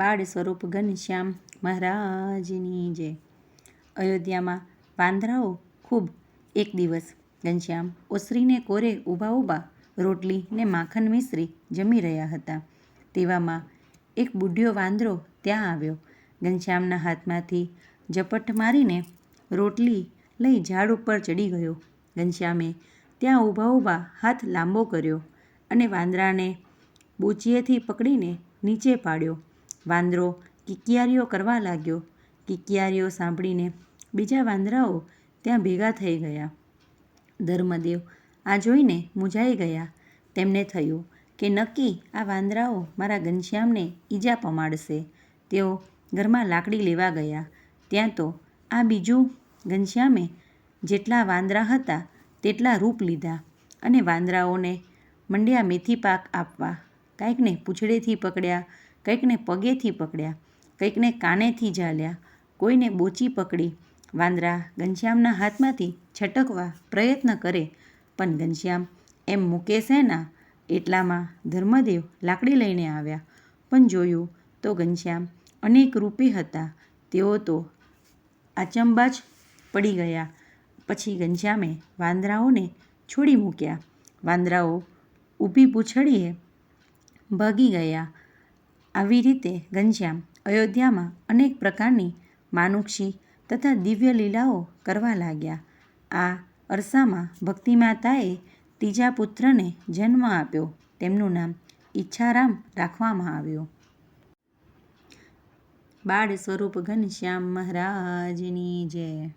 બાળ સ્વરૂપ ઘનશ્યામ મહારાજની જય. અયોધ્યામાં વાંદરાઓ ખૂબ એક દિવસ. ઘનશ્યામ ઓસરીને કોરે ઊભા ઊભા રોટલી ને માખણ મિશ્રી જમી રહ્યા હતા. તેવામાં એક બુઢ્યો વાંદરો ત્યાં આવ્યો. ઘનશ્યામના હાથમાંથી ઝપટ મારીને રોટલી લઈ ઝાડ ઉપર ચડી ગયો. ઘનશ્યામે ત્યાં ઊભા ઊભા હાથ લાંબો કર્યો અને વાંદરાને બોચીએથી પકડીને નીચે પાડ્યો. વાંદરો કિકિયારીઓ કરવા લાગ્યો. કિકિયારીઓ સાંભળીને બીજા વાંદરાઓ ત્યાં ભેગા થઈ ગયા. ધર્મદેવ આ જોઈને મૂંઝાઈ ગયા. તેમને થયું કે નક્કી આ વાંદરાઓ મારા ઘનશ્યામને ઈજા પમાડશે. તેઓ ઘરમાં લાકડી લેવા ગયા. ત્યાં તો આ બીજું ઘનશ્યામે જેટલા વાંદરા હતા તેટલા રૂપ લીધા અને વાંદરાઓને મંડ્યા મેથી પાક આપવા. કાંઈકને પૂંછડેથી પકડ્યા કંઈકને પગેથી પકડ્યા, કંઈકને કાનેથી ઝાલ્યા, કોઈને બોચી પકડી, વાંદરા ઘનશ્યામના હાથમાંથી છટકવા પ્રયત્ન કરે, પણ ઘનશ્યામ એમ મૂકે શેના એટલામાં ધર્મદેવ લાકડી લઈને આવ્યા. પણ જોયું તો ઘનશ્યામ અનેક રૂપી હતા, તેઓ તો આચંબા જ પડી ગયા. પછી ઘનશ્યામે વાંદરાઓને છોડી મૂક્યા. વાંદરાઓ ઊભી પૂંછડીએ ભાગી ગયા. આવી રીતે ઘનશ્યામ અયોધ્યામાં અનેક પ્રકારની માનુક્ષી તથા દિવ્ય લીલાઓ કરવા લાગ્યા. આ અરસામાં ભક્તિમાતાએ ત્રીજા પુત્રને જન્મ આપ્યો. તેમનું નામ ઈચ્છારામ રાખવામાં આવ્યું. બાળ સ્વરૂપ ઘનશ્યામ મહારાજની જય.